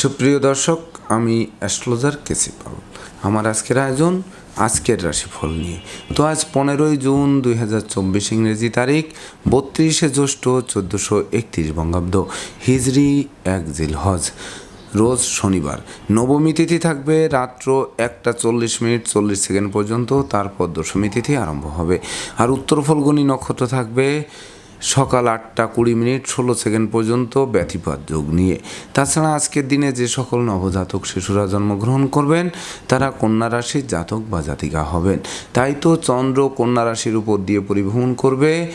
সুপ্রিয় দর্শক, আমি অ্যাস্ট্রোলজার কেসি পাল। আমার আজকের আয়োজন আজকের রাশিফল নিয়ে। তো আজ পনেরোই জুন দুই হাজার চব্বিশ ইংরেজি তারিখ, বত্রিশে জ্যৈষ্ঠ চোদ্দোশো একত্রিশ বঙ্গাব্দ, হিজরি এক জিল হজ। রোজ শনিবার। নবমী তিথি থাকবে রাত্র একটা চল্লিশ মিনিট চল্লিশ সেকেন্ড পর্যন্ত, তারপর দশমী তিথি আরম্ভ হবে। আর উত্তর ফলগুনি নক্ষত্র থাকবে সকাল আটটা কুড়ি মিনিট ষোলো সেকেন্ড পর্যন্ত ব্যতিপাত যোগ নিয়ে। তাছাড়া আজকের দিনে যে সকল নবজাতক শিশুরা জন্মগ্রহণ করবেন, তারা কন্যা রাশির জাতক বা জাতিকা হবেন। তাই তো চন্দ্র কন্যা রাশির উপর দিয়ে পরিভ্রমণ করবে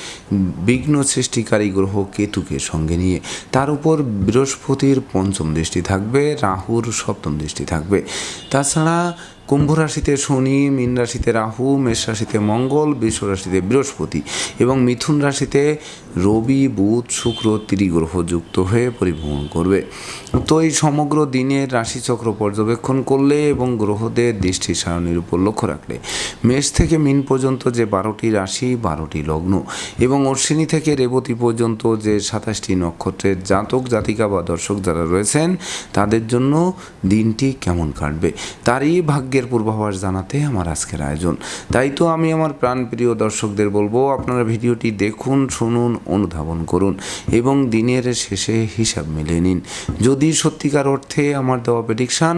বিঘ্ন সৃষ্টিকারী গ্রহ কেতুকে সঙ্গে নিয়ে। তার উপর বৃহস্পতির পঞ্চম দৃষ্টি থাকবে, রাহুর সপ্তম দৃষ্টি থাকবে। তাছাড়া কুম্ভ রাশিতে শনি, মীন রাশিতে রাহু, মেষ রাশিতে মঙ্গল, বৃষ রাশিতে বৃহস্পতি এবং মিথুন রাশিতে রবি, বুধ, শুক্র, ত্রিগ্রহ যুক্ত হয়ে পরিভ্রমণ করবে। তো এই সমগ্র দিনের রাশিচক্র পর্যবেক্ষণ করলে এবং গ্রহদের দৃষ্টি সারণীর উপর লক্ষ্য রাখলে মেষ থেকে মিন পর্যন্ত যে বারোটি রাশি, বারোটি লগ্ন এবং অশ্বিনী থেকে রেবতী পর্যন্ত যে সাতাশটি নক্ষত্রের জাতক, জাতিকা বা দর্শক যারা রয়েছেন, তাদের জন্য দিনটি কেমন কাটবে? তারই ভাগ্যের পূর্বাভাস জানাতে আমার আজকের আয়োজন। তাই তো আমি আমার প্রাণপ্রিয় দর্শকদের বলব, আপনারা ভিডিওটি দেখুন, শুনুন, অনুধাবন করুন এবং দিনের শেষে হিসাব মিলিয়ে নিন। যদি সত্যিকার অর্থে আমার দেওয়া প্রেডিকশান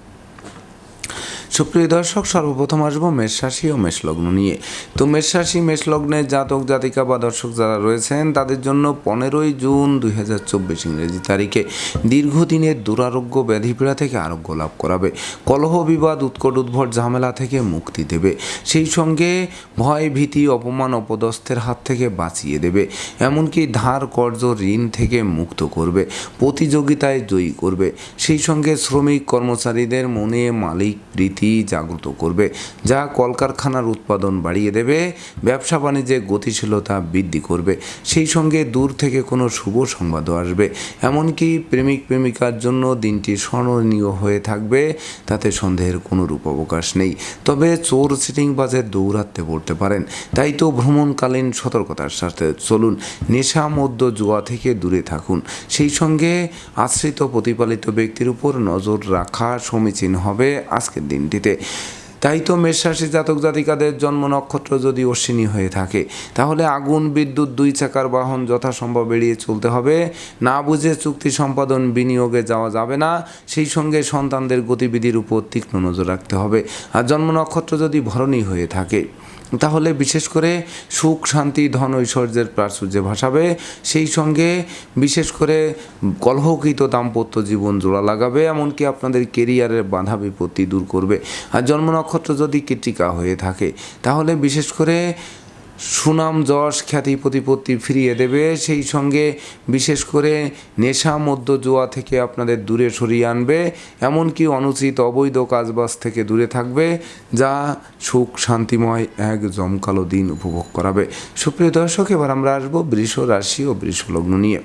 সুপ্রিয় দর্শক, সর্বপ্রথম আসব মেষ রাশি ও মেষ লগ্ন নিয়ে। তো মেষ রাশি মেষ লগ্নের জাতক, জাতিকা বা দর্শক যারা রয়েছেন, তাদের জন্য পনেরোই জুন দুই হাজার চব্বিশ ইংরেজি তারিখে দীর্ঘদিনের দুরারোগ্য ব্যাধিপীড়া থেকে আরোগ্য লাভ করাবে। কলহ, বিবাদ, উৎকট, উদ্ভট ঝামেলা থেকে মুক্তি দেবে। সেই সঙ্গে ভয়, ভীতি, অপমান, অপদস্থের হাত থেকে বাঁচিয়ে দেবে। এমনকি ধার, কর্জ, ঋণ থেকে মুক্ত করবে। প্রতিযোগিতায় জয়ী করবে। সেই সঙ্গে শ্রমিক, কর্মচারীদের মনে মালিক, প্রীতি জাগ্রত করবে, যা কলকারখানার উৎপাদন বাড়িয়ে দেবে, ব্যবসা বাণিজ্যে গতিশীলতা বৃদ্ধি করবে, সেই সঙ্গে দূর থেকে কোনো শুভ সংবাদও আসবে। এমনকি প্রেমিক প্রেমিকার জন্য দিনটি স্মরণীয় হয়ে থাকবে, তাতে সন্দেহের কোনো রূপ অবকাশ নেই। তবে চোর সিটিংবাজের দৌরাত্মে পড়তে পারেন, তাই তো ভ্রমণকালীন সতর্কতার সাথে চলুন, নেশা মধ্য জুয়া থেকে দূরে থাকুন। সেই সঙ্গে আশ্রিত প্রতিপালিত ব্যক্তির উপর নজর রাখা সমীচীন হবে আজকের দিনটিতে তাই তো মেষরাশি জাতক জাতিকাদের জন্ম নক্ষত্র যদি অশ্বিনী হয়ে থাকে, তাহলে আগুন, বিদ্যুৎ, দুই চাকার বাহন যথাসম্ভব বেরিয়ে চলতে হবে। না বুঝে চুক্তি সম্পাদন বিনিয়োগে যাওয়া যাবে না, সেই সঙ্গে সন্তানদের গতিবিধির উপর তীক্ষ্ণ নজর রাখতে হবে। আর জন্ম নক্ষত্র যদি ভরণী হয়ে থাকে তাহলে বিশেষ করে সুখ, শান্তি, ধন, ঐশ্বর্যের প্রাচুর্যে ভাসাবে। সেই সঙ্গে বিশেষ করে কলহকৃত দাম্পত্য জীবন জোড়া লাগাবে, এমনকি আপনাদের কেরিয়ারের বাধা বিপত্তি দূর করবে। আর জন্ম নক্ষত্র যদি কৃতিকা হয়ে থাকে, তাহলে বিশেষ করে সুনাম, যশ, খ্যাতি, প্রতিপত্তি ফিরিয়ে দেবে। সেই সঙ্গে বিশেষ করে নেশা মধ্য জোয়া থেকে আপনাদের দূরে সরিয়ে আনবে। এমনকি অনুচিত অবৈধ কাজবাজ থেকে দূরে থাকবে, যা সুখ, শান্তিময় এক জমকালো দিন উপভোগ করাবে। সুপ্রিয় দর্শক, এবার আমরা আসব বৃষ রাশি ও বৃষলগ্ন নিয়ে।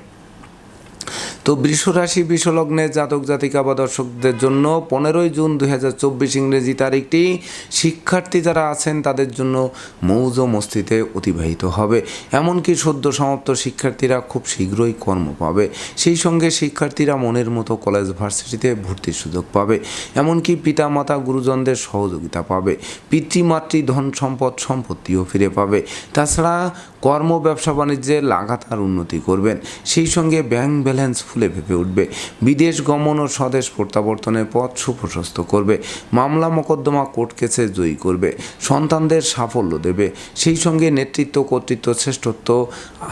তো বৃষ রাশি বিশ্বলগ্নে জাতক, জাতিকা বা দর্শকদের জন্য পনেরোই জুন দুই হাজার চব্বিশ ইংরেজি তারিখটি শিক্ষার্থী যারা আছেন তাদের জন্য মৌজ মস্তিতে অতিবাহিত হবে। এমনকি সদ্য সমাপ্ত শিক্ষার্থীরা খুব শীঘ্রই কর্ম পাবে। সেই সঙ্গে শিক্ষার্থীরা মনের মতো কলেজ ভার্সিটিতে ভর্তির সুযোগ পাবে। এমনকি পিতামাতা, গুরুজনদের সহযোগিতা পাবে। পিতৃমাতৃ ধন সম্পদ সম্পত্তিও ফিরে পাবে। তাছাড়া কর্ম, ব্যবসা, বাণিজ্যে লাগাতার উন্নতি করবেন। সেই সঙ্গে ব্যাংক ব্যালেন্স ফুলে ফেপে উঠবে। বিদেশ গমন ও স্বদেশ প্রত্যাবর্তনের পথ সুপ্রশস্ত করবে। মামলা মোকদ্দমা কোর্ট কেসে জয়ী করবে। সন্তানদের সাফল্য দেবে। সেই সঙ্গে নেতৃত্ব, কর্তৃত্ব, শ্রেষ্ঠত্ব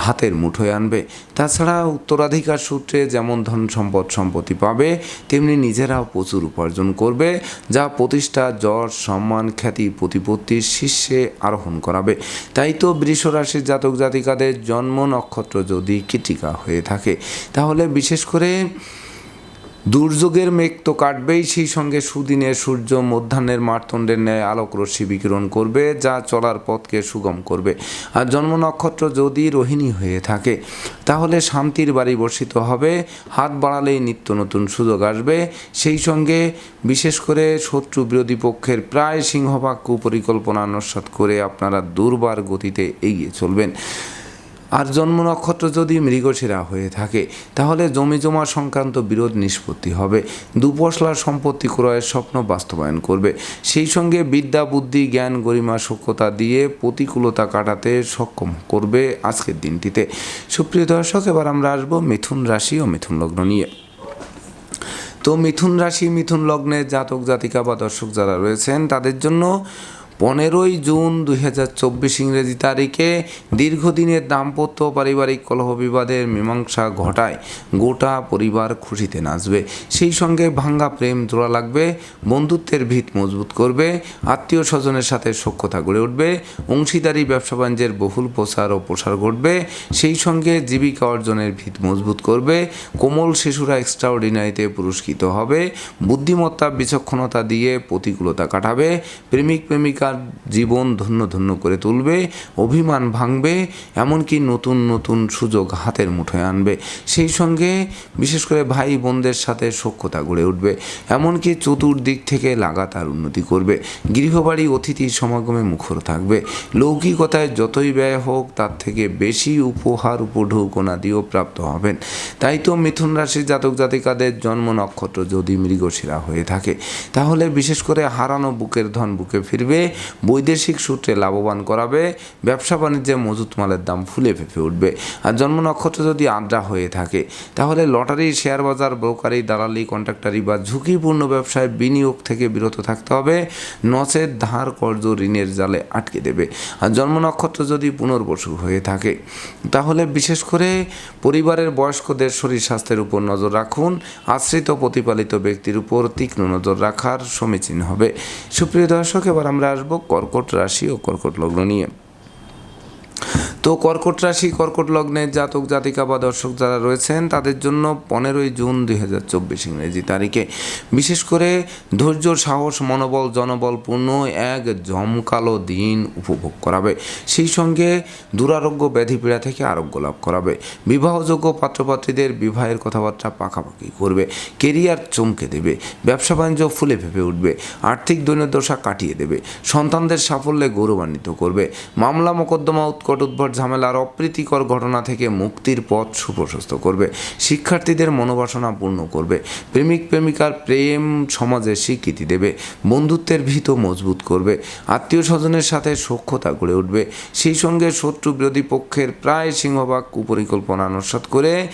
হাতের মুঠোয় আনবে। তাছাড়া উত্তরাধিকার সূত্রে যেমন ধন সম্পদ সম্পত্তি পাবে, তেমনি নিজেরাও প্রচুর উপার্জন করবে, যা প্রতিষ্ঠা, যশ, সম্মান, খ্যাতি, প্রতিপত্তির শীর্ষে আরোহণ করাবে। তাই তো বৃষ রাশির জাতক জাতিকাদের জন্ম নক্ষত্র যদি কৃতিকা হয়ে থাকে, তাহলে বিশেষ করে দুর্যোগের মেঘ তো কাটবেই, সেই সঙ্গে সুদিনে সূর্য মধ্যাহ্নের মারতণ্ডের ন্যায় আলোক রশ্মি বিকিরণ করবে, যা চলার পথকে সুগম করবে। আর জন্ম নক্ষত্র যদি রোহিণী হয়ে থাকে, তাহলে শান্তির বাড়ি বর্ষিত হবে, হাত বাড়ালেই নিত্য নতুন সুযোগ আসবে। সেই সঙ্গে বিশেষ করে শত্রু বিরোধী পক্ষের প্রায় সিংহভাগ কুপরিকল্পনা নস্বাত করে আপনারা দুর্বার গতিতে এগিয়ে চলবেন। আর জন্ম নক্ষত্র যদি মৃগশিরা হয়ে থাকে, তাহলে জমি জমা সংক্রান্ত বিরোধ নিষ্পত্তি হবে। দুপশলার সম্পত্তি ক্রয়ের স্বপ্ন বাস্তবায়ন করবে। সেই সঙ্গে বিদ্যা, বুদ্ধি, জ্ঞান, গরিমা সক্ষতা দিয়ে প্রতিকূলতা কাটাতে সক্ষম করবে আজকের দিনটিতে। সুপ্রিয় দর্শক, এবার আমরা আসব মিথুন রাশি ও মিথুন লগ্ন নিয়ে। তো মিথুন রাশি, মিথুন লগ্নে জাতক, জাতিকা বা দর্শক যারা রয়েছেন, তাদের জন্য পনেরোই জুন দুই হাজার চব্বিশ ইংরেজি তারিখে দীর্ঘদিনের দাম্পত্য পারিবারিক কলহ বিবাদের মীমাংসা ঘটায়, গোটা পরিবার খুশিতে নাচবে। সেই সঙ্গে ভাঙ্গা প্রেম জোড়া লাগবে, বন্ধুত্বের ভিত মজবুত করবে আত্মীয় স্বজনের সাথে সখ্যতা গড়ে উঠবে, অংশীদারি, ব্যবসা বাণিজ্যের বহুল প্রসার ও প্রসার ঘটবে, সেই সঙ্গে জীবিকা অর্জনের ভিত মজবুত করবে, কোমল শিশুরা এক্সট্রাঅর্ডিনারিতে পুরস্কৃত হবে, বুদ্ধিমত্তা, বিচক্ষণতা দিয়ে প্রতিকূলতা কাটাবে প্রেমিক প্রেমিকার জীবন ধন্য ধন্য করে তুলবে, অভিমান ভাঙবে, এমনকি নতুন নতুন সুযোগ হাতের মুঠোয় আনবে। সেই সঙ্গে বিশেষ করে ভাই বোনদের সাথে সখ্যতা গড়ে উঠবে, এমনকি চতুর্দিক থেকে লাগাতার উন্নতি করবে। গৃহবাড়ি, অতিথি সমাগমে মুখর থাকবে। লৌকিকতায় যতই ব্যয় হোক, তার থেকে বেশি উপহার উপঢৌকনা দিয়েও প্রাপ্ত হবেন। তাই তো মিথুন রাশির জাতক জাতিকাদের জন্ম নক্ষত্র যদি মৃগশিরা হয়ে থাকে, তাহলে বিশেষ করে হারানো বুকের ধন বুকে ফিরবে বৈদেশিক সূত্রে লাভবান করাবে, ব্যবসা বাণিজ্যে মজুত মালের দাম ফুলে ফেঁপে উঠবে। আর জন্ম নক্ষত্র যদি আদ্রা হয়ে থাকে, তাহলে লটারি, শেয়ার বাজার, ব্রোকারি, দালালি, কন্ট্রাক্টারি বা ঝুঁকিপূর্ণ ব্যবসায় বিনিয়োগ থেকে বিরত থাকতে হবে। নচেত ধার, কর্জ, ঋণের জালে আটকে দেবে। আর জন্ম নক্ষত্র যদি পুনর্বসু হয়ে থাকে, তাহলে বিশেষ করে পরিবারের বয়স্কদের শরীর স্বাস্থ্যের উপর নজর রাখুন। আশ্রিত প্রতিপালিত ব্যক্তির উপর তীক্ষ্ণ নজর রাখার সমীচীন হবে। সুপ্রিয় দর্শক, এবার আমরা কর্কট রাশি ও কর্কট লগ্ন নিয়ে। তো কর্কট রাশি, কর্কট লগ্নে জাতক, জাতিকা বা দর্শক যারা রয়েছেন, তাদের জন্য পনেরোই জুন দুই হাজার চব্বিশ ইংরেজি তারিখে। বিশেষ করে ধৈর্য, সাহস, মনোবল, জনবলপূর্ণ এক জমকালো দিন উপভোগ করাবে। সেই সঙ্গে দুরারোগ্য ব্যাধি পীড়া থেকে আরোগ্য লাভ করাবে। বিবাহযোগ্য পাত্রপাত্রীদের বিবাহের কথাবার্তা পাকাপাকি করবে। কেরিয়ার চমকে দেবে। ব্যবসা বাণিজ্য ফুলে ফেপে উঠবে। আর্থিক দৈন্যদশা কাটিয়ে দেবে। সন্তানদের সাফল্যে গৌরবান্বিত করবে। মামলা, মোকদ্দমা, উৎকট উদ্ভট ঝামেলার অপ্রীতিকর ঘটনা থেকে মুক্তির পথ সুপ্রশস্ত করবে। শিক্ষার্থীদের মনোবাসনা পূর্ণ করবে। প্রেমিক, প্রেমিকার প্রেম সমাজে স্বীকৃতি দেবে। বন্ধুত্বের ভীত মজবুত করবে। আত্মীয় স্বজনের সাথে সক্ষতা গড়ে উঠবে। সেই সঙ্গে শত্রু বিরোধী পক্ষের প্রায় সিংহভাগ কুপরিকল্পনা নস্বাত করে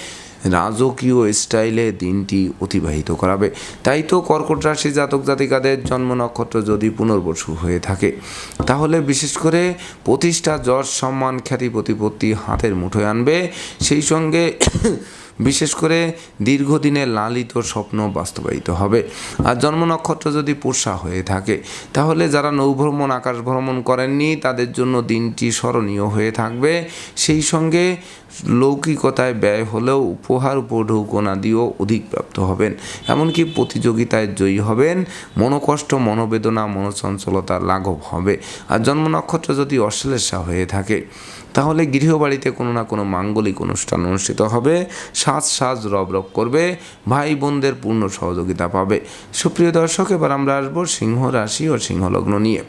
রাজকীয় স্টাইলে দিনটি অতিবাহিত করাবে। তাই তো কর্কট রাশি জাতক জাতিকাদের জন্ম নক্ষত্র যদি পুনর্বসু হয়ে থাকে, তাহলে বিশেষ করে প্রতিষ্ঠা, যশ, সম্মান, খ্যাতি, প্রতিপত্তি হাতের মুঠোয় আনবে। সেই সঙ্গে বিশেষ করে দীর্ঘদিনের লালিত স্বপ্ন বাস্তবায়িত হবে। আর জন্ম নক্ষত্র যদি পোষা হয়ে থাকে, তাহলে যারা নৌভ্রমণ আকাশ ভ্রমণ করেননি, তাদের জন্য দিনটি স্মরণীয় হয়ে থাকবে। সেই সঙ্গে লৌকিকতায় ব্যয় হলেও উপহার উপঢৌকনা দিয়েও অধিক প্রাপ্ত হবেন। এমনকি প্রতিযোগিতায় জয়ী হবেন। মনোকষ্ট, মনোবেদনা, মনোচঞ্চলতা লাঘব হবে। আর জন্ম নক্ষত্র যদি অশ্লেষা হয়ে থাকে তাহলে গৃহবাড়িতে কোনো না কোনো মাঙ্গলিক অনুষ্ঠান অনুষ্ঠিত হবে। সাজ সাজ রব রব করবে ভাই বোনদের পূর্ণ সহযোগিতা পাবে। সুপ্রিয় দর্শক, এবার আমরা আসব সিংহ রাশি ও সিংহলগ্ন নিয়ে।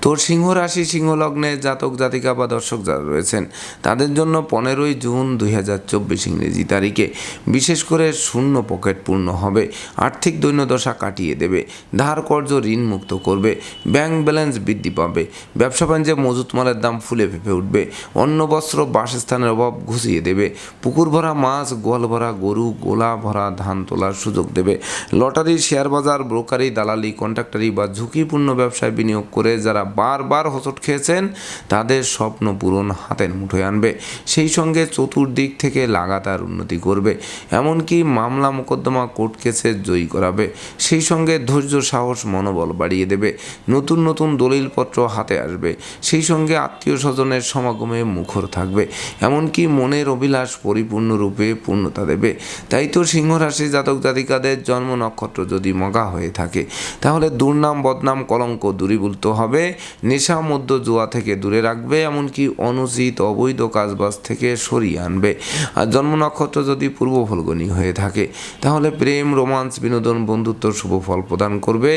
তো সিংহ রাশি সিংহ লগ্নে জাতক, জাতিকা বা দর্শক যারা রয়েছেন, তাদের জন্য পনেরোই জুন দুই হাজার চব্বিশ ইংরেজি তারিখে বিশেষ করে শূন্য পকেট পূর্ণ হবে। আর্থিক দৈন্যদশা কাটিয়ে দেবে। ধার কর্য ঋণ মুক্ত করবে। ব্যাংক ব্যালেন্স বৃদ্ধি পাবে। ব্যবসা বাণিজ্যে মজুত মালের দাম ফুলে ফেপে উঠবে। অন্ন, বস্ত্র, বাসস্থানের অভাব ঘুষিয়ে দেবে। পুকুর ভরা মাছ, গোয়াল ভরা গরু, গোলা ভরা ধান তোলার সুযোগ দেবে। লটারি শেয়ার বাজার ব্রোকারি, দালালি, কন্ট্রাক্টারি বা ঝুঁকিপূর্ণ ব্যবসায় বিনিয়োগ করে যারা বারবার হোঁচট খেয়েছেন, তাদের স্বপ্ন পূরণ হাতের মুঠোয় আনবে। সেই সঙ্গে চতুর্দিক থেকে লাগাতার উন্নতি করবে। এমনকি মামলা মোকদ্দমা কোর্ট কেসে জয়ী করাবে। সেই সঙ্গে ধৈর্য, সাহস, মনোবল বাড়িয়ে দেবে। নতুন নতুন দলিলপত্র হাতে আসবে। সেই সঙ্গে আত্মীয় স্বজনের সমাগমে মুখর থাকবে। এমনকি মনের অভিলাষ পরিপূর্ণরূপে পূর্ণতা দেবে। তাই তো সিংহ রাশি জাতক জাতিকাদের জন্ম নক্ষত্র যদি মগা হয়ে থাকে, তাহলে দুর্নাম, বদনাম, কলঙ্ক দূরীভূত হবে। নেশা মধ্য জুয়া থেকে দূরে রাখবে, এমনকি অনুচিত অবৈধ কাজবাজ থেকে সরিয়ে আনবে। আর জন্ম নক্ষত্র যদি পূর্ব ফলগণী হয়ে থাকে, তাহলে প্রেম, রোমান্স, বিনোদন, বন্ধুত্ব শুভ ফল প্রদান করবে।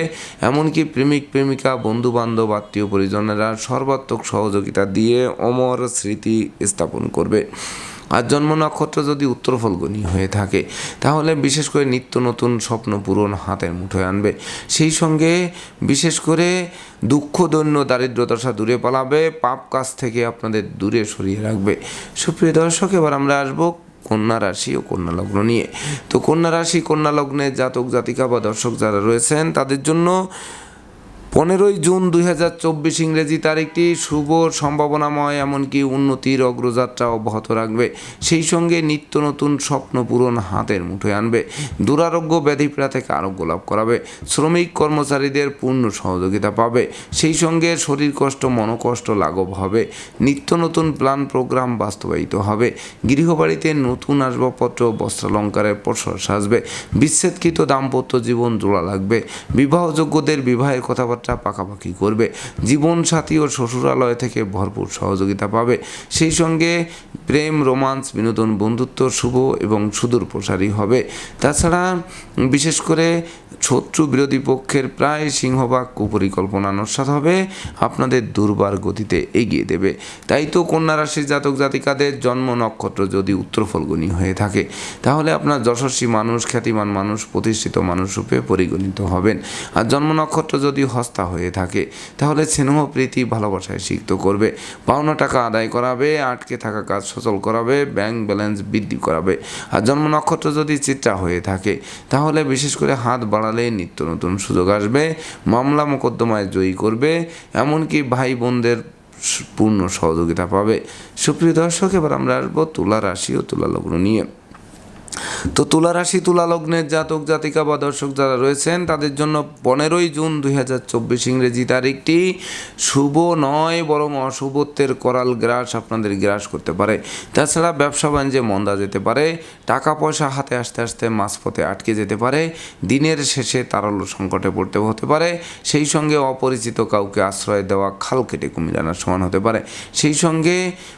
এমনকি প্রেমিক, প্রেমিকা বন্ধু বান্ধব আত্মীয় পরিজনেরা সর্বাত্মক সহযোগিতা দিয়ে অমর স্মৃতি স্থাপন করবে। আর জন্ম নক্ষত্র যদি উত্তর ফলগুনি হয়ে থাকে, তাহলে বিশেষ করে নিত্য নতুন স্বপ্ন পূরণ হাতের মুঠোয় আনবে। সেই সঙ্গে বিশেষ করে দুঃখ, দৈন্য দারিদ্র দশা দূরে পালাবে, পাপ কাজ থেকে আপনাদের দূরে সরিয়ে রাখবে। সুপ্রিয় দর্শক, এবার আমরা আসব কন্যা রাশি ও কন্যা লগ্ন নিয়ে। তো কন্যা রাশি, কন্যা লগ্নের জাতক, জাতিকা বা দর্শক যারা রয়েছেন, তাদের জন্য পনেরোই জুন দুই হাজার চব্বিশ ইংরেজি তারিখটি শুভ সম্ভাবনাময়, এমনকি উন্নতির অগ্রযাত্রা অব্যাহত রাখবে। সেই সঙ্গে নিত্য নতুন স্বপ্ন পূরণ হাতের মুঠোয় আনবে। দুরারোগ্য ব্যাধিপীড়া থেকে আরোগ্য লাভ করাবে। শ্রমিক কর্মচারীদের পূর্ণ সহযোগিতা পাবে। সেই সঙ্গে শরীর কষ্ট, মনোকষ্ট লাঘব হবে। নিত্য নতুন প্ল্যান প্রোগ্রাম বাস্তবায়িত হবে। গৃহবাড়িতে নতুন আসবাবপত্র, বস্ত্রালঙ্কারের প্রসার সাজবে। বিচ্ছেদকৃত দাম্পত্য জীবন জোড়া লাগবে। বিবাহযোগ্যদের বিবাহের কথাবার্তা পাকাপাকি করবে। জীবন সাথী ও শ্বশুরালয় থেকে ভরপুর সহযোগিতা পাবে। সেই সঙ্গে প্রেম, রোমান্স, বিনোদন, বন্ধুত্ব শুভ এবং সুদূর প্রসারী হবে। তাছাড়া বিশেষ করে শত্রু বিরোধী পক্ষের প্রায় সিংহভাগ কুপরিকল্পনা নস্বাত হবে, আপনাদের দুর্বার গতিতে এগিয়ে দেবে। তাই তো কন্যা রাশির জাতক জাতিকাদের জন্ম নক্ষত্র যদি উত্তর ফলগুনি হয়ে থাকে, তাহলে আপনার যশস্বী মানুষ, খ্যাতিমান মানুষ, প্রতিষ্ঠিত মানুষ রূপে পরিগণিত হবেন। আর জন্ম নক্ষত্র যদি হস্তা হয়ে থাকে। তাহলে স্নেহ প্রীতি ভালোবাসায় সিক্ত করবে। পাওনা টাকা আদায় করাবে, আটকে থাকা কাজ সচল করাবে ব্যাংক ব্যালেন্স বৃদ্ধি করাবে। আর জন্ম নক্ষত্র যদি চিত্রা হয়ে থাকে, তাহলে বিশেষ করে হাত বাড়ালে নিত্য নতুন সুযোগ আসবে, মামলা মোকদ্দমায় জয়ী করবে, এমনকি ভাই বোনদের পূর্ণ সহযোগিতা পাবে। সুপ্রিয় দর্শক, এবার আমরা আসব তুলা রাশি ও তুলা লগ্ন নিয়ে। তো তুলা রাশি তুলা লগ্নের জাতক, জাতিকা বা দর্শক যারা রয়েছেন, তাদের জন্য পনেরোই জুন দুই হাজার চব্বিশ ইংরেজি তারিখটি। শুভ নয়, বরং অশুভত্বের করাল গ্রাস আপনাদের গ্রাস করতে পারে। তাছাড়া ব্যবসা বাণিজ্যে মন্দা যেতে পারে, টাকা পয়সা হাতে আসতে আসতে মাঝপথে আটকে যেতে পারে, দিনের শেষে তারল্য সংকটে পড়তে হতে পারে, সেই সঙ্গে অপরিচিত কাউকে আশ্রয় দেওয়া খাল কেটে কুমির আনার সমান হতে পারে। সেই সঙ্গে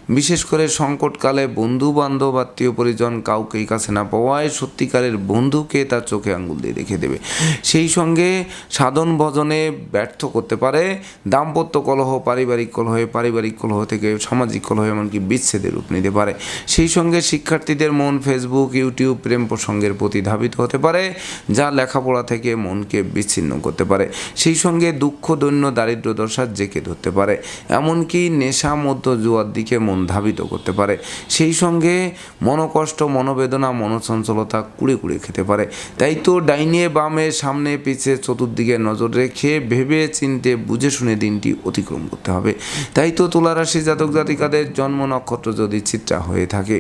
বিশেষ করে সংকটকালে বন্ধু বান্ধব আত্মীয় পরিজন কাউকেই কাছে না পাওয়ায় সত্যিকারের বন্ধুকে তার চোখে আঙ্গুল দিয়ে রেখে দেবে। সেই সঙ্গে সাধন ভজনে ব্যর্থ করতে পারে, দাম্পত্য কলহ, পারিবারিক কলহে, পারিবারিক কলহ থেকে সামাজিক কলহ এমনকি বিচ্ছেদের রূপ নিতে পারে। সেই সঙ্গে শিক্ষার্থীদের মন ফেসবুক ইউটিউব প্রেম প্রসঙ্গের প্রতি ধাবিত হতে পারে, যা লেখাপড়া থেকে মনকে বিচ্ছিন্ন করতে পারে। সেই সঙ্গে দুঃখ, দৈন্য দারিদ্র দশার জেঁকে ধরতে পারে, এমনকি নেশা মধ্য জুয়ার দিকে মন ধাবিত করতে পারে। সেই সঙ্গে মনোকষ্ট, মনোবেদনা মনোচঞ্চলতা কুড়ে কুড়ে খেতে পারে। তাই তো ডাইনে বামে, সামনে, পিছে, চতুর্দিকে নজর রেখে ভেবে চিনতে, বুঝে শুনে দিনটি অতিক্রম করতে হবে। তাই তো তুলারাশি জাতক জাতিকাদের জন্ম নক্ষত্র যদি চিত্রা হয়ে থাকে,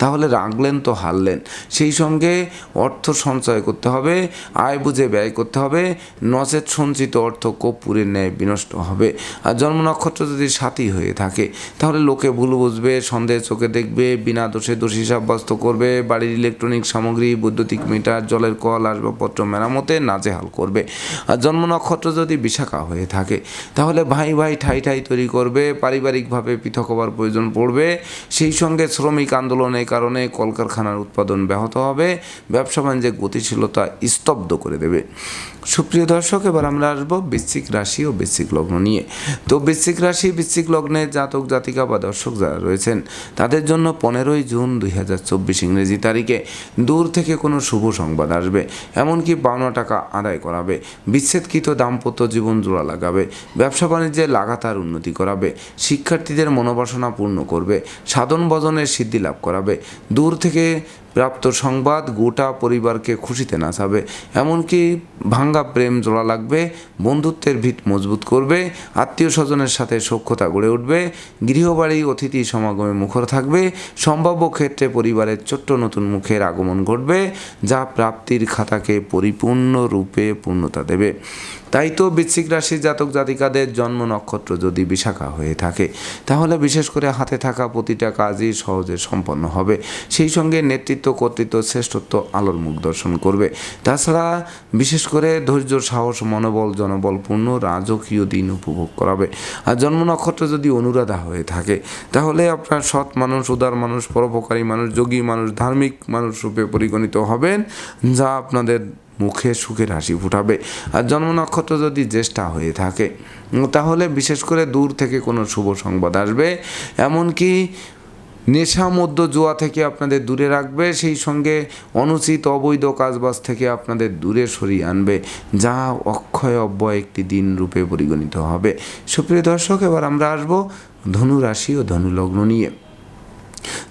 তাহলে রাগলেন তো হারলেন। সেই সঙ্গে অর্থ সঞ্চয় করতে হবে, আয় বুঝে ব্যয় করতে হবে নচেত সঞ্চিত অর্থ কর্পূরের ন্যায় বিনষ্ট হবে। আর জন্ম নক্ষত্র যদি সাথী হয়ে থাকে, তাহলে লোকে ভুল বুঝবে, সন্দেহ চোখে দেখবে, বিনা দোষে দোষী সাব্যস্ত করবে বাড়ির ইলেকট্রনিক সামগ্রী, বৈদ্যুতিক মিটার, জলের কল, আসবাবপত্র মেরামতে নাজেহাল করবে। আর জন্ম নক্ষত্র যদি বিশাখা হয়ে থাকে, তাহলে ভাই ভাই ঠাই ঠাই তৈরি করবে, পারিবারিকভাবে পৃথক হবার প্রয়োজন পড়বে। সেই সঙ্গে শ্রমিক আন্দোলনের কারণে কলকারখানার উৎপাদন ব্যাহত হবে, ব্যবসা বাণিজ্যের গতিশীলতা স্তব্ধ করে দেবে। সুপ্রিয় দর্শক, এবার আমরা আসব বৃশ্চিক রাশি ও বৃশ্চিক লগ্ন নিয়ে। তো বৃশ্চিক রাশি, বৃশ্চিক লগ্নে জাতক জাতিকা বা দর্শক যারা রয়েছেন, তাদের জন্য পনেরোই জুন দুই হাজার চব্বিশ ইংরেজি তারিখে দূর থেকে কোনো শুভ সংবাদ আসবে। এমনকি পাওনা টাকা আদায় করাবে। বিচ্ছেদকৃত দাম্পত্য জীবন জোড়া লাগাবে। ব্যবসা বাণিজ্যে লাগাতার উন্নতি করাবে। শিক্ষার্থীদের মনোবাসনা পূর্ণ করবে। সাধন ভজনের সিদ্ধি লাভ করাবে। দূর থেকে প্রাপ্ত সংবাদ, গোটা পরিবারকে খুশিতে নাচাবে। এমনকি ভাঙ্গা প্রেম জোড়া লাগবে, বন্ধুত্বের ভিত মজবুত করবে আত্মীয় স্বজনের সাথে সখ্যতা গড়ে উঠবে, গৃহবাড়ি, অতিথি সমাগমে মুখর থাকবে, সম্ভাব্য ক্ষেত্রে পরিবারের ছোট্ট নতুন মুখের আগমন ঘটবে, যা প্রাপ্তির খাতাকে পরিপূর্ণ রূপে পূর্ণতা দেবে। তাই তো বৃশ্চিক রাশির জাতক জাতিকাদের জন্ম নক্ষত্র যদি বিশাখা হয়ে থাকে, তাহলে বিশেষ করে হাতে থাকা প্রতিটা কাজই সহজে সম্পন্ন হবে। সেই সঙ্গে নেতৃত্ব, কর্তৃত্ব, শ্রেষ্ঠত্ব আলোর মুখ দর্শন করবে। তাছাড়া বিশেষ করে ধৈর্য, সাহস, মনোবল, জনবলপূর্ণ, রাজকীয় দিন উপভোগ করাবে। আর জন্ম নক্ষত্র যদি অনুরাধা হয়ে থাকে, তাহলে আপনার সৎ মানুষ, উদার মানুষ, পরোপকারী মানুষ, যোগী মানুষ, ধার্মিক মানুষ রূপে পরিগণিত হবেন, যা আপনাদের মুখে সুখের হাসি ফুটাবে। আর জন্ম নক্ষত্র যদি জ্যেষ্ঠা হয়ে থাকে, তাহলে বিশেষ করে দূর থেকে কোনো শুভ সংবাদ আসবে। এমনকি নেশা মধ্য জুয়া থেকে আপনাদের দূরে রাখবে, সেই সঙ্গে অনুচিত অবৈধ কাজবাজ থেকে আপনাদের দূরে সরিয়ে আনবে, যা অক্ষয় অব্যয় একটি দিন রূপে পরিগণিত হবে। সুপ্রিয় দর্শক, এবার আমরা আসব ধনু রাশি ও ধনুলগ্ন নিয়ে।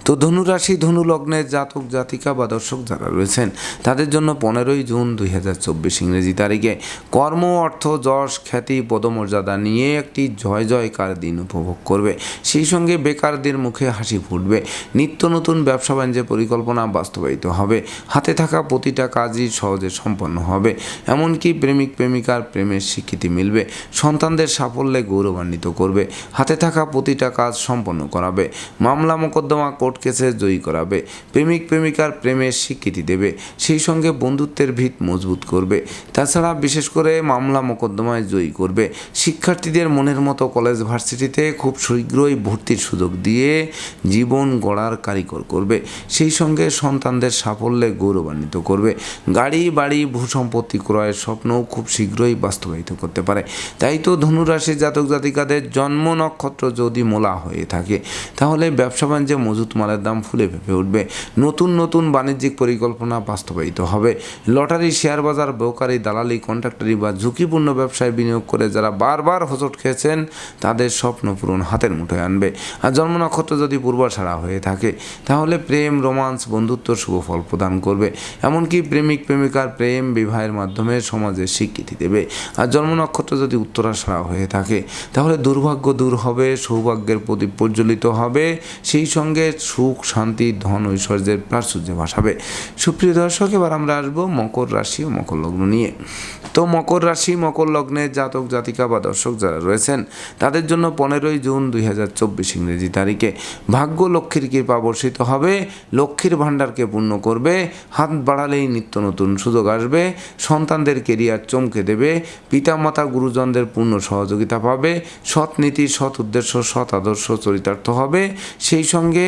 তো ধনুরাশি ধনু লগ্নের জাতক, জাতিকা বা দর্শক যারা রয়েছেন, তাদের জন্য পনেরোই জুন দুই হাজার চব্বিশ ইংরেজি তারিখে কর্ম, অর্থ, যশ, খ্যাতি, পদমর্যাদা নিয়ে একটি জয়, জয়কার দিন উপভোগ করবে। সেই সঙ্গে বেকারদের মুখে হাসি ফুটবে। নিত্য নতুন ব্যবসা বাণিজ্যের পরিকল্পনা বাস্তবায়িত হবে। হাতে থাকা প্রতিটা কাজই সহজে সম্পন্ন হবে। এমনকি প্রেমিক, প্রেমিকার প্রেমের স্বীকৃতি মিলবে। সন্তানদের সাফল্যে গৌরবান্বিত করবে। হাতে থাকা প্রতিটা কাজ সম্পন্ন করাবে। মামলা, মোকদ্দমা কোর্ট কেসে জয়ী করাবে। প্রেমিক প্রেমিকার প্রেমের স্বীকৃতি দেবে। সেই সঙ্গে বন্ধুত্বের ভিত মজবুত করবে। তাছাড়া বিশেষ করে মামলা মোকদ্দমায় জয়ী করবে। শিক্ষার্থীদের মনের মতো কলেজ ভার্সিটিতে খুব শীঘ্রই ভর্তির সুযোগ দিয়ে জীবন গড়ার কারিগর করবে। সেই সঙ্গে সন্তানদের সাফল্যে গৌরবান্বিত করবে। গাড়ি, বাড়ি, ভূসম্পত্তি ক্রয়ের স্বপ্নও খুব শীঘ্রই বাস্তবায়িত করতে পারে। তাই তো ধনুরাশির জাতক জাতিকাদের জন্ম নক্ষত্র যদি মোলা হয়ে থাকে, তাহলে ব্যবসা বাণিজ্যে মজুত মালের দাম ফুলে ফেপে উঠবে। নতুন নতুন বাণিজ্যিক পরিকল্পনা বাস্তবায়িত হবে। লটারি, শেয়ার বাজার, ব্রোকারি, দালালি, কন্ট্রাক্টরি বা ঝুঁকিপূর্ণ ব্যবসায় বিনিয়োগ করে যারা বারবার হোঁচট খেয়েছেন, তাদের স্বপ্ন পূরণ হাতের মুঠোয় আনবে। আর জন্ম নক্ষত্র যদি পূর্বাশাড়া হয়ে থাকে, তাহলে প্রেম, রোমান্স বন্ধুত্ব শুভ ফল প্রদান করবে। এমনকি প্রেমিক, প্রেমিকার প্রেম বিবাহের মাধ্যমে সমাজে স্বীকৃতি দেবে। আর জন্ম নক্ষত্র যদি উত্তরাশাড়া হয়ে থাকে, তাহলে দুর্ভাগ্য দূর হবে, সৌভাগ্যের প্রদীপ প্রজ্বলিত হবে। সেই সঙ্গে সুখ, শান্তি, ধন, ঐশ্বর্যের প্রাচুর্য ভাসাবে। সুপ্রিয় দর্শক, এবার আমরা আসব মকর রাশি ও মকর লগ্ন নিয়ে। তো মকর রাশি, মকর লগ্নের জাতক, জাতিকা বা দর্শক যারা রয়েছেন, তাদের জন্য পনেরোই জুন দুই হাজার চব্বিশ ইংরেজি তারিখে ভাগ্য লক্ষ্মীর কৃপা বর্ষিত হবে। লক্ষ্মীর ভাণ্ডারকে পূর্ণ করবে। হাত বাড়ালেই নিত্য নতুন সুযোগ আসবে। সন্তানদের কেরিয়ার চমকে দেবে। পিতামাতা, গুরুজনদের পূর্ণ সহযোগিতা পাবে। সৎ নীতি, সৎ উদ্দেশ্য, সৎ আদর্শ চরিতার্থ হবে। সেই সঙ্গে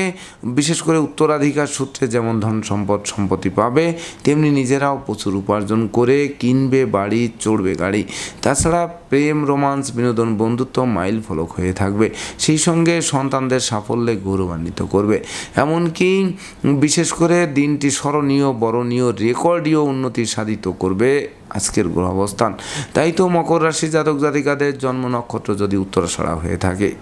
বিশেষ করে উত্তরাধিকার সূত্রে যেমন ধন সম্পদ সম্পত্তি পাবে, তেমনি নিজেরাও প্রচুর উপার্জন করে কিনবে, বাড়ি, চড়বে গাড়ি। তাছাড়া প্রেম, রোমান্স, বিনোদন, বন্ধুত্ব মাইল ফলক হয়ে থাকবে। সেই সঙ্গে সন্তানদের সাফল্যে গৌরবান্বিত করবে। এমনকি বিশেষ করে দিনটি স্মরণীয়, বরণীয়, রেকর্ডীয় উন্নতি সাধিত করবে আজকের গ্রহ অবস্থান। তাই তো মকর রাশি জাতক জাতিকাদের জন্ম নক্ষত্র যদি উত্তরাষড়া হয়ে থাকে।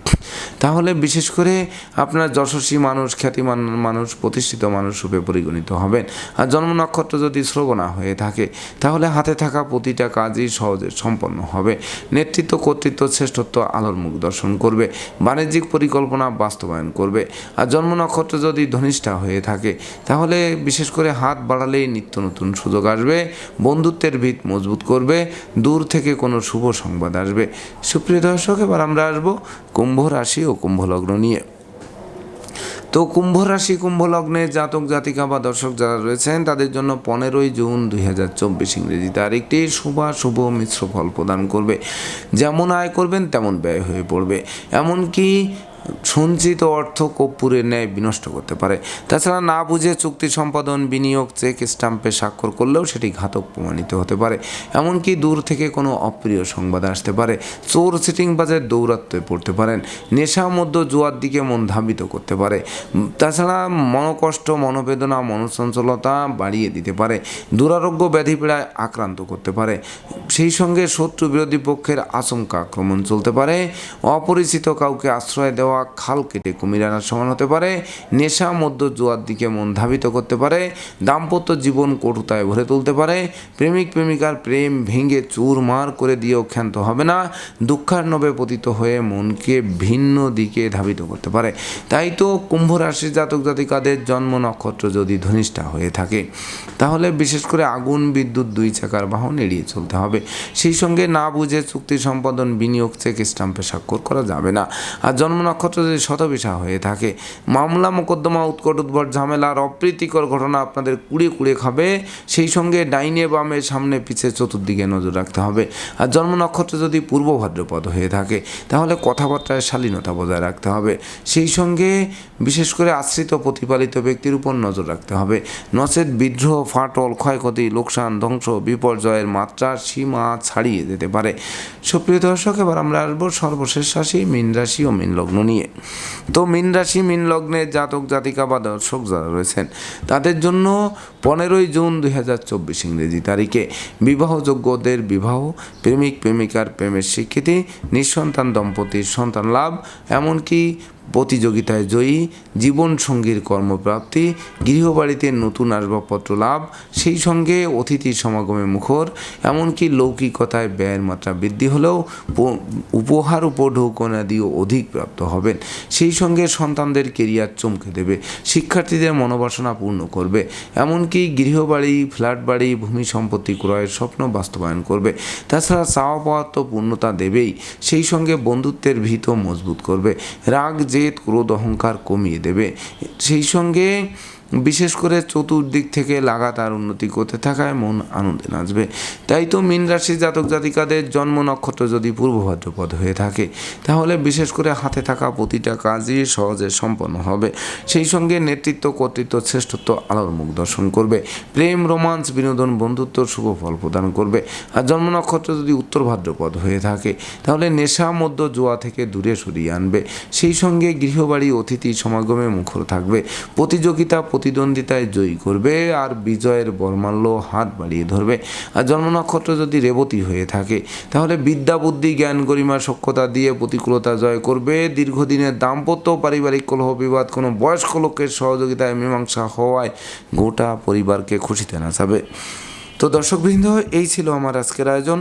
তাহলে বিশেষ করে আপনার যশস্বী মানুষ, খ্যাতিমান মানুষ, প্রতিষ্ঠিত মানুষ রূপে পরিগণিত হবেন। আর জন্ম নক্ষত্র যদি শ্রবণা হয়ে থাকে, তাহলে হাতে থাকা প্রতিটা কাজই সহজে সম্পন্ন হবে। নেতৃত্ব, কর্তৃত্ব, শ্রেষ্ঠত্ব, আলোর মুখ দর্শন করবে। বাণিজ্যিক পরিকল্পনা বাস্তবায়ন করবে। আর জন্ম নক্ষত্র যদি ধনিষ্ঠা হয়ে থাকে, তাহলে বিশেষ করে হাত বাড়ালেই নিত্য নতুন সুযোগ আসবে। বন্ধুত্বের ভিত মজবুত করবে, দূর থেকে কোনো শুভ সংবাদ আসবে। সুপ্রিয় দর্শক, এবার আমরা আসব কুম্ভ রাশি ও কুম্ভ লগ্ন নিয়ে। তো কুম্ভ রাশি, কুম্ভ লগ্নে জাতক, জাতিকা বা দর্শক যারা রয়েছেন, তাদের জন্য পনেরোই জুন দুই হাজার চব্বিশ ইংরেজি তারিখটি শুভ শুভ মিশ্র ফল প্রদান করবে। যেমন আয় করবেন, তেমন ব্যয় হয়ে পড়বে। এমনকি সঞ্চিত অর্থ কর্পূরের ন্যায় বিনষ্ট করতে পারে। তাছাড়া না বুঝে চুক্তি সম্পাদন, বিনিয়োগ, চেক, স্টাম্পে স্বাক্ষর করলেও সেটি ঘাতক প্রমাণিত হতে পারে। এমনকি দূর থেকে কোনো অপ্রিয় সংবাদ আসতে পারে। চোর সিটিং বাজের দৌরাত্মে পড়তে পারেন। নেশা মধ্য জুয়ার দিকে মন ধাবিত করতে পারে। তাছাড়া মনোকষ্ট, মনোবেদনা, মনচঞ্চলতা বাড়িয়ে দিতে পারে। দুরারোগ্য ব্যাধি পীড়ায় আক্রান্ত করতে পারে। সেই সঙ্গে শত্রু বিরোধী পক্ষের আশঙ্কা আক্রমণ চলতে পারে। অপরিচিত কাউকে আশ্রয় দেওয়া যাওয়া খাল কেটে কুমির আনার সমান হতে পারে, নেশা মধ্য জোয়ার দিকে মন ধাবিত করতে পারে, দাম্পত্য জীবন কটুতায় ভরে তুলতে পারে, প্রেমিক প্রেমিকার প্রেম ভেঙে চুরমার করে দিয়েও ক্ষান্ত হবে না দুঃখার্ণবে পতিত হয়ে মনকে ভিন্ন দিকে ধাবিত করতে পারে। তাই তো কুম্ভ রাশির জাতক জাতিকাদের জন্ম নক্ষত্র যদি ধনিষ্ঠা হয়ে থাকে, তাহলে বিশেষ করে আগুন, বিদ্যুৎ, দুই চাকার বাহন এড়িয়ে চলতে হবে। সেই সঙ্গে না বুঝে চুক্তি সম্পাদন, বিনিয়োগ চেক, স্টাম্পে স্বাক্ষর করা যাবে না। আর জন্ম নক্ষত্র যদি শতবিশা হয়ে থাকে। মামলা, মোকদ্দমা, উৎকট উদ্ভট ঝামেলার অপ্রীতিকর ঘটনা আপনাদের কুড়িয়ে কুড়িয়ে খাবে। সেই সঙ্গে ডাইনে বামে সামনে পিছে চতুর্দিকে নজর রাখতে হবে। আর জন্ম নক্ষত্র যদি পূর্ব ভাদ্রপদ হয়ে থাকে, তাহলে কথাবার্তায় শালীনতা বজায় রাখতে হবে। সেই সঙ্গে বিশেষ করে আশ্রিত প্রতিপালিত ব্যক্তির উপর নজর রাখতে হবে। নচেত বিদ্রোহ, ফাটল, ক্ষয়ক্ষতি, লোকসান, ধ্বংস, বিপর্যয়ের মাত্রা, সীমা ছাড়িয়ে যেতে পারে। সুপ্রিয় দর্শক, এবার আমরা আসব সর্বশেষ রাশি, মীন রাশি ও মীন লগ্ন নিয়ে। তো মীন রাশি, মীন লগ্নে জাতক, জাতিকা বা দর্শক যারা রয়েছেন, তাদের জন্য পনেরোই জুন দুই হাজার চব্বিশ ইংরেজি তারিখে বিবাহযোগ্যদের বিবাহ, প্রেমিক, প্রেমিকার প্রেমের স্বীকৃতি, নিঃসন্তান, দম্পতির সন্তান লাভ, এমনকি প্রতিযোগিতায় জয়ী জীবনসঙ্গীর কর্মপ্রাপ্তি, গৃহবাড়িতে নতুন আসবাবপত্র লাভ, সেই সঙ্গে অতিথি সমাগমে মুখর, এমনকি লৌকিকতায় ব্যয়ের মাত্রা বৃদ্ধি হলেও উপহার উপঢৌকনাদিও অধিক প্রাপ্ত হবেন। সেই সঙ্গে সন্তানদের কেরিয়ার চমকে দেবে, শিক্ষার্থীদের মনোবাসনা পূর্ণ করবে, এমনকি গৃহবাড়ি ফ্ল্যাট বাড়ি ভূমি সম্পত্তি ক্রয়ের স্বপ্ন বাস্তবায়ন করবে। তাছাড়া চাওয়া পাওয়ার তো পূর্ণতা দেবেই, সেই সঙ্গে বন্ধুত্বের ভিত মজবুত করবে। রাগ জেদ, ক্রোধ, অহংকার কমিয়ে দেবে। সেই সঙ্গে বিশেষ করে চতুর্দিক থেকে লাগাতার উন্নতি করতে থাকায় মন আনন্দে নাচবে। তাই তো মীন রাশির জাতক জাতিকাদের জন্ম নক্ষত্র যদি পূর্ব ভাদ্রপদ হয়ে থাকে, তাহলে বিশেষ করে হাতে থাকা প্রতিটা কাজই সহজে সম্পন্ন হবে। সেই সঙ্গে নেতৃত্ব, কর্তৃত্ব, শ্রেষ্ঠত্ব, আলোর মুখ দর্শন করবে। প্রেম, রোমান্স, বিনোদন, বন্ধুত্ব, শুভ ফল প্রদান করবে। আর জন্ম নক্ষত্র যদি উত্তর ভাদ্রপদ হয়ে থাকে, তাহলে নেশা মধ্য জোয়া থেকে দূরে সরিয়ে আনবে। সেই সঙ্গে গৃহবাড়ি অতিথি সমাগমে মুখর থাকবে। প্রতিযোগিতা, প্রতিদ্বন্দ্বিতায় জয়ী করবে আর বিজয়ের বর্মাল্য হাত বাড়িয়ে ধরবে। আর জন্ম নক্ষত্র যদি রেবতী হয়ে থাকে, তাহলে বিদ্যা, বুদ্ধি, জ্ঞান, গরিমা সক্ষতা দিয়ে প্রতিকূলতা জয় করবে। দীর্ঘদিনের দাম্পত্য, পারিবারিক কলহ বিবাদ, কোনো বয়স্ক লোকের সহযোগিতায় মীমাংসা হওয়ায় গোটা পরিবারকে খুশিতে নাচাবে। তো দর্শকবৃন্দ, এই ছিল আমার আজকের আয়োজন।